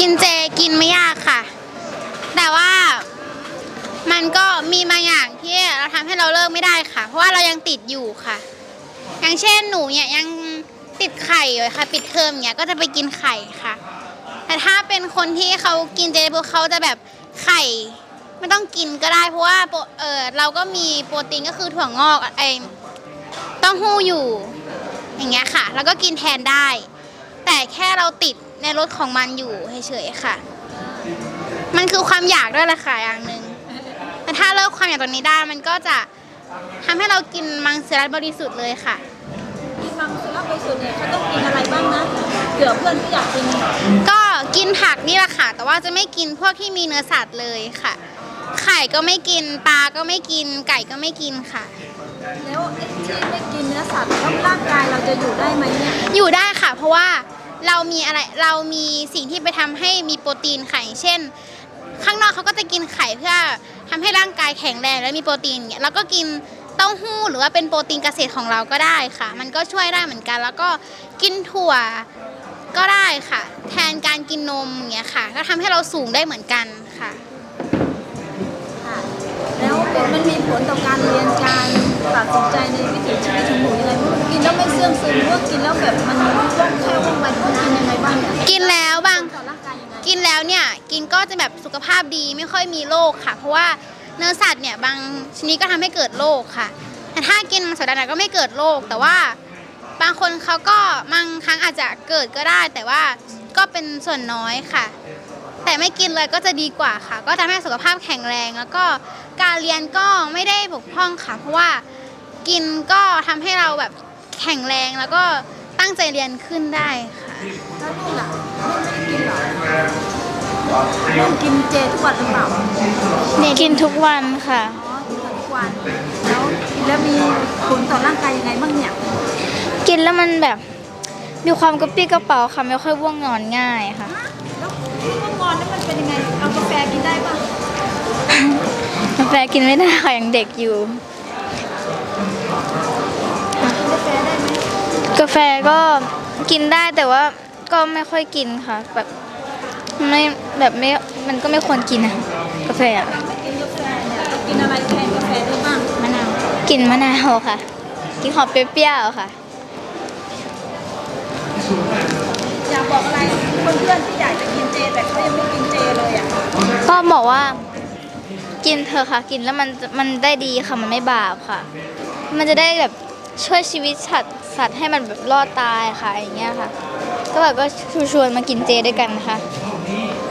กินเจกินไม่ยากค่ะ แต่ว่ามันก็มีบางอย่างที่เราทำให้เราเลิกไม่ได้ค่ะ เพราะว่าเรายังติดอยู่ค่ะ อย่างเช่นหนูเนี่ยยังติดไข่อยู่ค่ะ ปิดเทอมเนี่ยก็จะไปกินไข่ค่ะ แต่ถ้าเป็นคนที่เขากินเจพวกเขาจะแบบไข่ไม่ต้องกินก็ได้ เพราะว่าเออเราก็มีโปรตีนก็คือถั่วงอกไอต้องหู้อยู่ อย่างเงี้ยค่ะ แล้วก็กินแทนได้ แต่แค่เราติด ในรสของมันอยู่เฉยๆค่ะ มันคือความอยากด้วยแหละค่ะอย่างหนึ่งแต่ถ้าเลิกความอยากตรงนี้ได้มันก็จะทำให้เรากินมังสวิรัตบริสุทธิ์เลยค่ะกินมังสวิรัติบริสุทธิ์เนี่ยเขาต้องกินอะไรบ้างนะเผื่อเพื่อนที่อยากกินก็กินผักนี่แหละค่ะ แต่ว่าจะไม่กินพวกที่มีเนื้อสัตว์เลยค่ะ ไข่ก็ไม่กินปลาก็ไม่กิน ไก่ก็ไม่กินค่ะแล้วไอ้ที่ไม่กินเนื้อสัตว์แล้วร่างกายเราจะอยู่ได้ไหมเนี่ยอยู่ได้ค่ะ เพราะว่า เรามีอะไรเรามีสิ่งที่ไปทำให้มีโปรตีนค่ะอย่างเช่น ข้างนอกเขาก็จะกินไข่เพื่อทำให้ร่างกายแข็งแรงและมีโปรตีนอย่างเงี้ยแล้วก็กินเต้าหู้หรือว่าเป็นโปรตีนเกษตรของเราก็ได้ค่ะ มันก็ช่วยได้เหมือนกัน แล้วก็กินถั่วก็ได้ค่ะ แทนการกินนมอย่างเงี้ยค่ะ ก็ทำให้เราสูงได้เหมือนกันค่ะ ค่ะ แล้วมันมีผลต่อการเรียนการตัดสินใจในวิถีชีวิตของหนูยังไงบ้างกินแล้วไม่เสื่อมซึมหรือว่ากินแล้วแบบมัน แล้วเนี่ยกินก็จะแบบสุขภาพดีไม่ค่อยมีโรคค่ะ เพราะว่าเนื้อสัตว์เนี่ยบางชนิดก็ทำให้เกิดโรคค่ะ แต่ถ้ากินมังสวิรัติก็ไม่เกิดโรคแต่ว่าบางคนเขาก็บางครั้งอาจจะเกิดก็ได้ แต่ว่าก็เป็นส่วนน้อยค่ะ แต่ไม่กินเลยก็จะดีกว่าค่ะ ก็ทำให้สุขภาพแข็งแรงแล้วก็การเรียนก็ไม่ได้บกพร่องค่ะ เพราะว่ากินก็ทำให้เราแบบแข็งแรงแล้วก็ตั้งใจเรียนขึ้นได้ค่ะแล้วลูกล่ะ ลูกกินเจทุกวันหรือเปล่ากินทุกวันค่ะ อ๋อกินทุกวัน แล้วแล้วมีผลต่อร่างกายยังไงบ้างเนี่ยกินแล้วมันแบบ มีความกระปรี้กระเป๋าค่ะไม่ค่อยว่วงนอนง่ายค่ะ แล้วเมื่อก่อนนี่มันเป็นยังไง เอากาแฟกินได้ป่ะกาแฟกินไม่ได้ค่ะยังเด็กอยู่ กินกาแฟได้ไหมกาแฟก็กินได้แต่ว่าก็ไม่ค่อยกินค่ะ แบบ ไม่แบบไม่มันก็ไม่ควรกินนะกาแฟอะไม่กินกาแฟเนี่ยเรากินอะไรแทนกาแฟได้บ้างมะนาวกินมะนาวค่ะ กินหอมเปรี้ยวๆค่ะ อยากบอกอะไรเพื่อนๆที่อยากจะกินเจแต่เขายังไม่กินเจเลยอะก็บอกว่า กินเถอะค่ะ กินแล้วมันมันได้ดีค่ะมันไม่บาปค่ะ มันจะได้แบบช่วยชีวิตสัตว์สัตว์ให้มันแบบรอดตายค่ะอย่างเงี้ยค่ะ ก็แบบก็ชวนๆมากินเจด้วยกันนะคะ แ